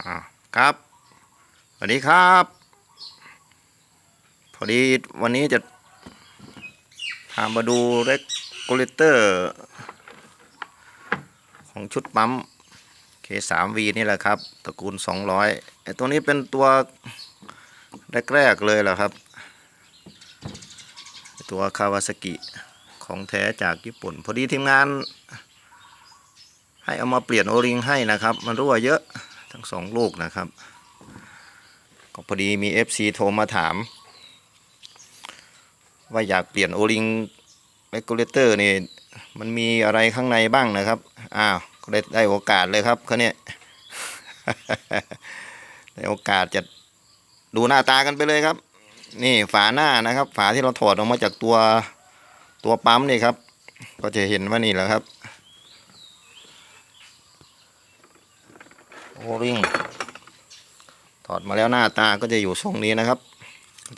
อ่าครับสวัสดีครับ พอดีวันนี้จะพามาดูเรกกูเลเตอร์ ของชุดปั๊ม K3V นี่แหละครับ ตระกูล 200ไอตัวนี้เป็นตัวแรกๆเลยแหละครับ ตัวคาวาซากิของแท้จากญี่ปุ่น พอดีทีมงาน ให้เอามาเปลี่ยนโอริงให้นะครับ มันรั่วเยอะ สองลูกนะครับ ก็พอดีมี FC โทรมาถาม ว่าอยากเปลี่ยนโอริงเรกูเลเตอร์นี่มันมีอะไรข้างในบ้างนะครับ อ้าวก็ได้ได้โอกาสเลยครับเขาเนี่ยได้โอกาสจะดูหน้าตากันไปเลยครับ นี่ฝาหน้านะครับ ฝาที่เราถอดออกมาจากตัวตัวปั๊มนี่ครับ ก็จะเห็นว่านี่แหละครับ โอริงถอดมาแล้วหน้าตาก็จะอยู่ทรงนี้นะครับ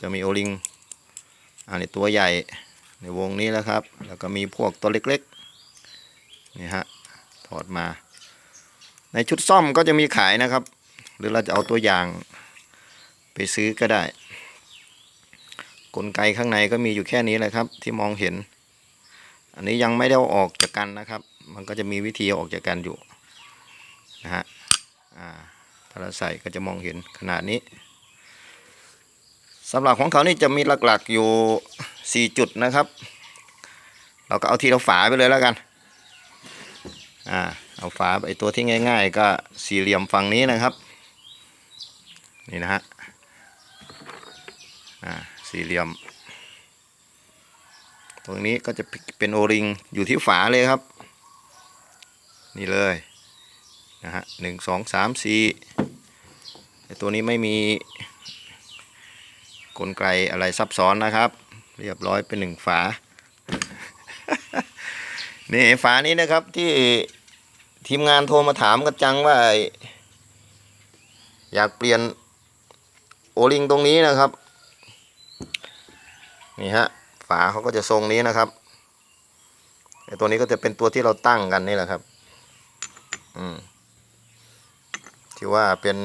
จะมีโอริงอันนี้ตัวใหญ่ในวงนี้แล้วครับ แล้วก็มีพวกตัวเล็กๆนี่ฮะถอดมา ในชุดซ่อมก็จะมีขายนะครับ หรือเราจะเอาตัวอย่างไปซื้อก็ได้ กลไกข้างในก็มีอยู่แค่นี้แหละครับที่มองเห็น อันนี้ยังไม่ได้ออกจากกันนะครับ มันก็จะมีวิธีออกจากกันอยู่นะฮะ ถ้าเราใส่ก็จะมองเห็นขนาดนี้สำหรับของเขานี่จะมีหลักๆอยู่ 4 จุดนะครับ เราก็เอาทีละฝาไปเลยแล้วกันอ่าเอาฝาไอตัวที่ง่าย ๆ ก็สี่เหลี่ยมฝั่งนี้นะครับ นี่นะฮะอ่าสี่เหลี่ยม ตรงนี้ก็จะเป็นโอริงอยู่ที่ฝาเลยครับ นี่เลย นะฮะหนึ่งสองสามสี่ไอตัวนี้ไม่มีกลไกอะไรซับซ้อนนะครับ เรียบร้อยเป็นหนึ่งฝา นี่ฝานี้นะครับที่ทีมงานโทรมาถามกันจังว่า อยากเปลี่ยนโอลิงตรงนี้นะครับ นี่ฮะฝาเขาก็จะทรงนี้นะครับไอตัวนี้ก็จะเป็นตัวที่เราตั้งกันนี่แหละครับ อืม ที่ว่าเป็น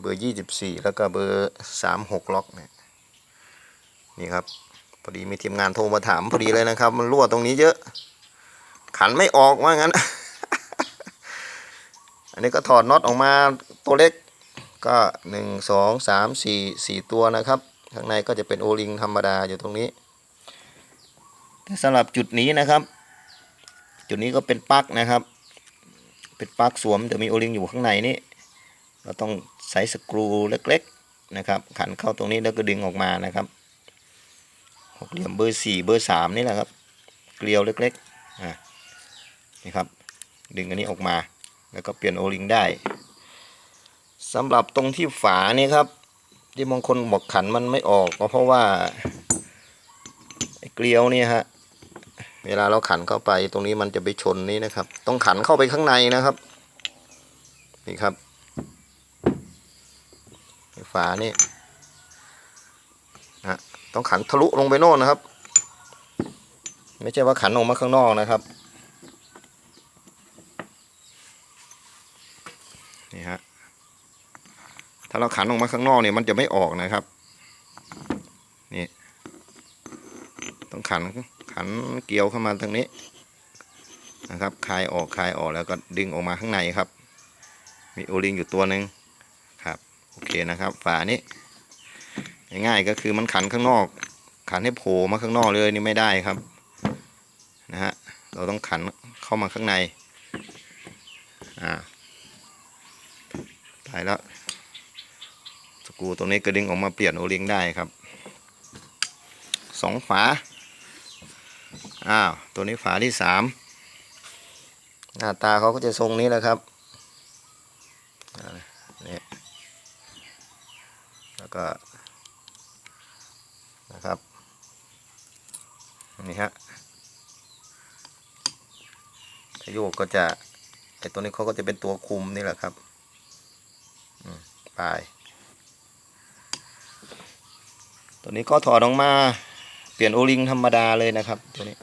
เบอร์ยี่สิบสี่แล้วก็เบอร์สามหกล็อกเนี่ยนี่ครับพอดีมีทีมงานโทรมาถามพอดีเลยนะครับ มันรั่วตรงนี้เยอะ ขันไม่ออกว่างั้น อันนี้ก็ถอดน็อตออกมาตัวเล็กก็หนึ่งสองสามสี่สี่ตัวนะครับ ข้างในก็จะเป็นโอลิงธรรมดาอยู่ตรงนี้แต่สำหรับจุดนี้นะครับ จุดนี้ก็เป็นปลั๊กนะครับ เป็นปลั๊กสวมจะมีโอลิงอยู่ข้างในนี้เราต้องใส่สกรูเล็กๆนะครับ ขันเข้าตรงนี้แล้วก็ดึงออกมานะครับหกเหลี่ยมเบอร์สี่เบอร์สามนี่แหละครับ เกลียวเล็กๆอ่านี่ครับ ดึงอันนี้ออกมา แล้วก็เปลี่ยนโอลิงได้สำหรับตรงที่ฝานี่ครับ ที่บางคนบอกขันมันไม่ออกก็เพราะว่าเกลียวนี่ฮะ เวลาเราขันเข้าไปตรงนี้มันจะไปชนนี้นะครับ ต้องขันเข้าไปข้างในนะครับ นี่ครับฝานี่นะต้องขันทะลุลงไปโน่นนะครับ ไม่ใช่ว่าขันออกมาข้างนอกนะครับนี่ฮะถ้าเราขันออกมาข้างนอกเนี่ยมันจะไม่ออกนะครับนี่ ขันขันเกี่ยวเข้ามาทางนี้นะครับคลายออกคลายออกแล้วก็ดึงออกมาข้างในครับ มีโอลิงอยู่ตัวหนึ่งครับโอเคนะครับ ฝานี้ง่ายๆก็คือมันขันข้างนอก ขันให้โผล่มาข้างนอกเลยนี่ไม่ได้ครับนะฮะเราต้องขันเข้ามาข้างในอ่าตายแล้วสกรูตรงนี้ก็ดึงออกมาเปลี่ยนโอลิงได้ครับสองฝา อ้าว ตัวนี้ฝาที่สามหน้าตาเขาก็จะทรงนี้แหละครับนี่แล้วก็นะครับนี่ฮะถ้าโยกก็จะไอตัวนี้เขาก็จะเป็นตัวคุมนี่แหละครับอืมปลาย ตัวนี้ก็ถอดออกมา เปลี่ยนโอลิงธรรมดาเลยนะครับตัวนี้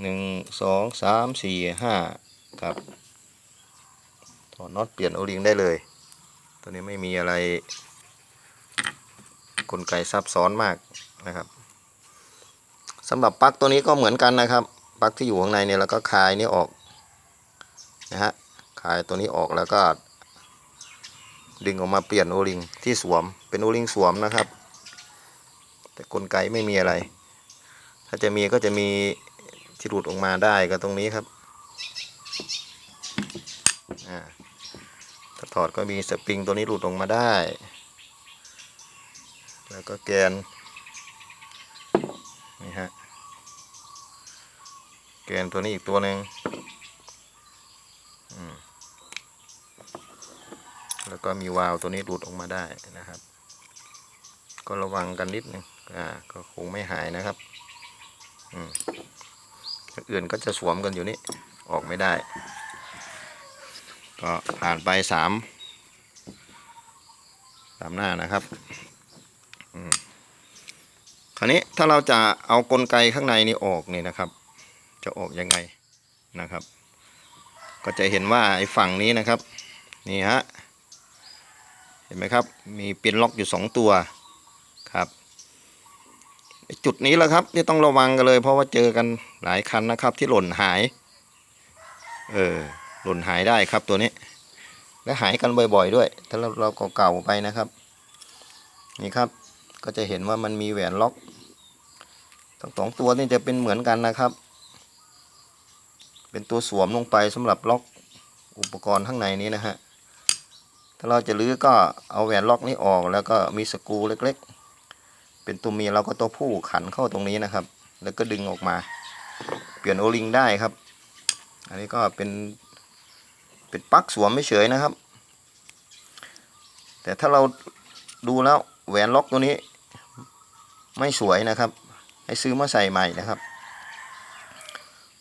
หนึ่งสองสามสี่ห้าครับถอดน็อตเปลี่ยนโอลิงได้เลย ตัวนี้ไม่มีอะไรกลไกซับซ้อนมากนะครับสำหรับปลั๊กตัวนี้ก็เหมือนกันนะครับปลั๊กที่อยู่ข้างในเนี่ยเราก็คลายนี่ออกนะฮะคลายตัวนี้ออกแล้วก็ดึงออกมาเปลี่ยนโอลิงที่สวมเป็นโอลิงสวมนะครับ แต่กลไกไม่มีอะไร ถ้าจะมีก็จะมีที่หลุดออกมาได้ก็ตรงนี้ครับถ้าถอดก็มีสปริงตัวนี้หลุดออกมาได้ แล้วก็แกนนี่ฮะแกนตัวนี้อีกตัวหนึ่งแล้วก็มีวาล์วตัวนี้หลุดออกมาได้นะครับ ก็ระวังกันนิดนึง อ่าก็คงไม่หายนะครับอืมอื่นก็จะสวมกันอยู่นี่ออกไม่ได้ ก็ผ่านไปสามสามหน้านะครับอืมคราวนี้ถ้าเราจะเอากลไกข้างในนี้ออกนี่นะครับ จะออกยังไงนะครับ ก็จะเห็นว่าไอ้ฝั่งนี้นะครับนี่ฮะเห็นไหมครับ มีปินล็อกอยู่สองตัวครับ จุดนี้แหละครับ ที่ต้องระวังกันเลย เพราะว่าเจอกันหลายคันนะครับ ที่หล่นหาย เออหล่นหายได้ครับตัวนี้ และหายกันบ่อย ๆ ด้วย ถ้าเราเราเก่าๆไปนะครับ นี่ครับ ก็จะเห็นว่ามันมีแหวนล็อกทั้งสองตัวนี่จะเป็นเหมือนกันนะครับ เป็นตัวสวมลงไปสำหรับล็อกอุปกรณ์ข้างในนี้นะฮะถ้าเราจะลื้อก็เอาแหวนล็อกนี้ออกแล้วก็มีสกรูเล็ก ๆ เป็นตัวเมียเราก็ตัวผู้ขันเข้าตรงนี้นะครับ แล้วก็ดึงออกมา เปลี่ยนโอลิงได้ครับ อันนี้ก็เป็นเป็นปลั๊กสวมไม่เฉยนะครับ แต่ถ้าเราดูแล้วแหวนล็อกตัวนี้ ไม่สวยนะครับ ให้ซื้อมาใส่ใหม่นะครับ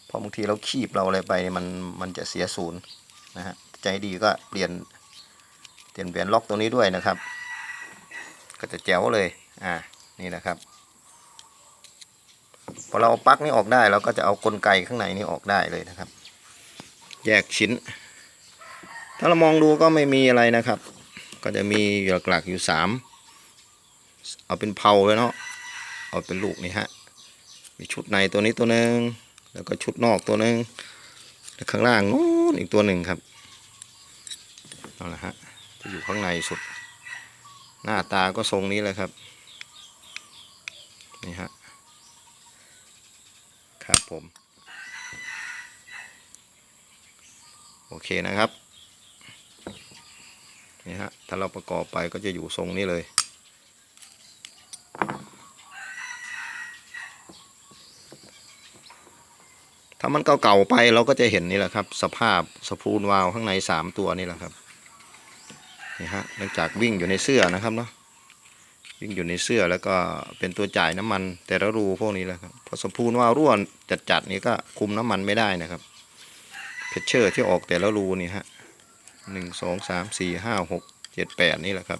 เพราะบางทีเราคีบเราอะไรไปมันมันจะเสียศูนย์นะฮะใจดีก็เปลี่ยนเปลี่ยนแหวนล็อกตัวนี้ด้วยนะครับ ก็จะแจ๋วเลยอ่า นี่นะครับ พอเราเอาปลั๊กนี้ออกได้เราก็จะเอากลไกข้างในนี้ออกได้เลยนะครับ แยกชิ้น ถ้าเรามองดูก็ไม่มีอะไรนะครับ ก็จะมีหลักๆอยู่สามเอาเป็นเพาเลยเนาะเอาเป็นลูกนี่ฮะมีชุดในตัวนี้ตัวหนึ่งแล้วก็ชุดนอกตัวหนึ่งแล้วข้างล่างนู้นอีกตัวหนึ่งครับเอาละฮะที่อยู่ข้างในสุด หน้าตาก็ทรงนี้แหละครับ นี่ฮะ ครับผม โอเคนะครับ นี่ฮะ ถ้าเราประกอบไปก็จะอยู่ทรงนี้เลยถ้ามันเก่าๆไปเราก็จะเห็นนี่แหละครับ สภาพสปูลวาล์วข้างในสามตัวนี่แหละครับนี่ฮะเนื่องจากวิ่งอยู่ในเสื้อนะครับเนาะ วิ่งอยู่ในเสื้อแล้วก็เป็นตัวจ่ายน้ำมัน แต่ละรูพวกนี้แหละครับพอสปูลวาวรั่วจัดๆนี่ก็คุมน้ำมันไม่ได้นะครับเพชเชอร์ที่ออกแต่ละรูนี่ฮะหนึ่งสองสามสี่ห้าหกเจ็ดแปดนี่แหละครับ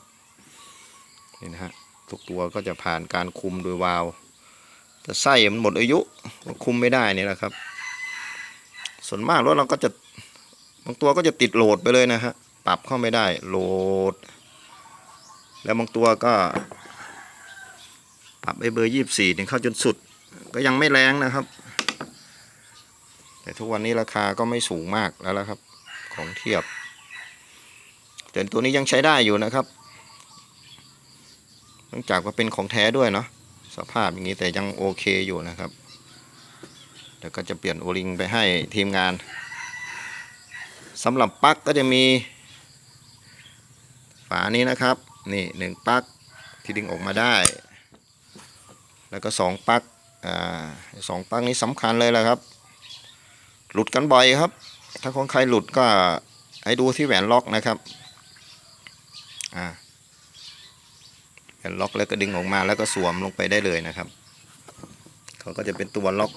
นี่นะฮะทุกตัวก็จะผ่านการคุมโดยวาล์วแต่ไส้มันหมดอายุคุมไม่ได้นี่แหละครับ ส่วนมากรถเราก็จะบางตัวก็จะติดโหลดไปเลยนะฮะปรับเข้าไม่ได้โหลด แล้วบางตัวก็ ปรับไอเบอร์ยี่สี่ถึงเข้าจนสุด ก็ยังไม่แรงนะครับ แต่ทุกวันนี้ราคาก็ไม่สูงมากแล้วละครับ ของเทียบ แต่ตัวนี้ยังใช้ได้อยู่นะครับเนื่องจากว่าเป็นของแท้ด้วยเนาะสภาพอย่างนี้แต่ยังโอเคอยู่นะครับเดี๋ยวก็จะเปลี่ยนโอลิงไปให้ทีมงานสำหรับปลั๊กก็จะมี ฝานี้นะครับ นี่หนึ่งปลั๊กที่ดึงออกมาได้ แล้วก็สองปลั๊กอ่าสองปลั๊กนี้สำคัญเลยแหละครับ หลุดกันบ่อยครับ ถ้าของใครหลุดก็ให้ดูที่แหวนล็อกนะครับอ่าแหวนล็อกแล้วก็ดึงออกมาแล้วก็สวมลงไปได้เลยนะครับเขาก็จะเป็นตัวล็อก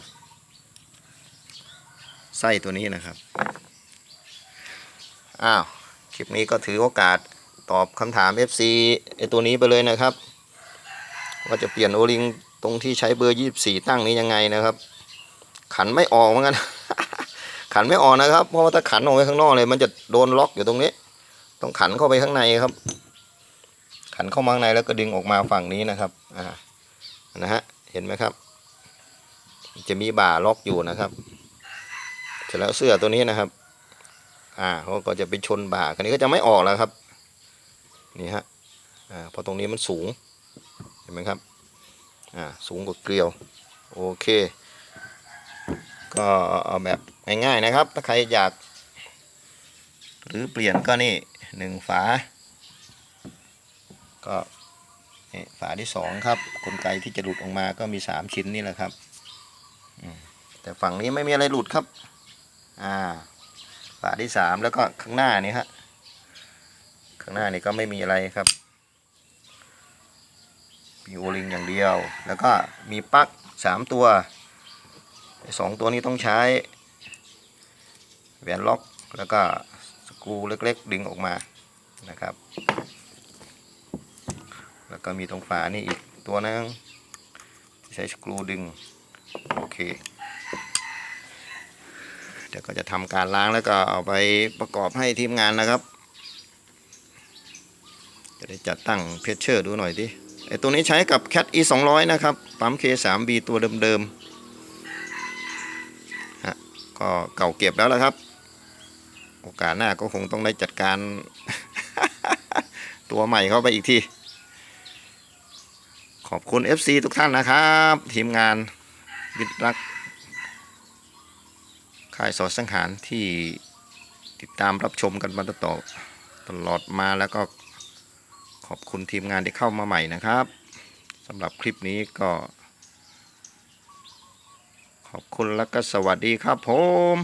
ไส้ตัวนี้นะครับอ้าวคลิปนี้ก็ถือโอกาสตอบคำถาม FC ไอตัวนี้ไปเลยนะครับ ว่าจะเปลี่ยนโอลิง ตรงที่ใช้เบอร์24ตั้งนี้ยังไงนะครับ ขันไม่ออกเหมือนกันขันไม่ออกนะครับ เพราะว่าถ้าขันออกไปข้างนอกเลย มันจะโดนล็อกอยู่ตรงนี้ ต้องขันเข้าไปข้างในครับ ขันเข้ามาข้างในแล้วก็ดึงออกมาฝั่งนี้นะครับ อ่า นะฮะ เห็นไหมครับ จะมีบ่าล็อกอยู่นะครับ เสร็จแล้วเสื้อตัวนี้นะครับ อ่าเขาก็จะไปชนบ่าคันนี้ก็จะไม่ออกแล้วครับ นี่ฮะ อ่าเพราะตรงนี้มันสูง เห็นไหมครับ อ่าสูงกว่าเกลียว โอเค ก็เอาแบบง่ายๆนะครับ ถ้าใครอยาก หรือเปลี่ยนก็นี่หนึ่งฝา ก็ฝาที่สองครับกลไกที่จะหลุดออกมาก็มีสามชิ้นนี่แหละครับแต่ฝั่งนี้ไม่มีอะไรหลุดครับ อ่า ฝาที่สามแล้วก็ข้างหน้านี่ฮะ ข้างหน้านี่ก็ไม่มีอะไรครับ มีโอลิงอย่างเดียว แล้วก็มีปลั๊กสามตัวสองตัวนี้ต้องใช้แหวนล็อกแล้วก็สกรูเล็กๆ ดึงออกมานะครับ แล้วก็มีตรงฝานี่อีกตัวนึงใช้สกรูดึงโอเคเดี๋ยวก็จะทำการล้างแล้วก็เอาไปประกอบให้ทีมงานนะครับ จะได้จัดตั้งเพชเชอร์ดูหน่อยดิ ไอตัวนี้ใช้กับ Cat E 200นะครับ ปั๊ม K 3 B ตัวเดิมๆฮะก็เก่าเก็บแล้วละครับ โอกาสหน้าก็คงต้องได้จัดการ ตัวใหม่เข้าไปอีกที ขอบคุณ FC ทุกท่านนะครับ ทีมงานวิทรักค่ายสอดสังหารที่ติดตามรับชมกันมาตลอดตลอดมาแล้วก็ ขอบคุณทีมงานที่เข้ามาใหม่นะครับสำหรับคลิปนี้ก็ ขอบคุณแล้วก็สวัสดีครับผม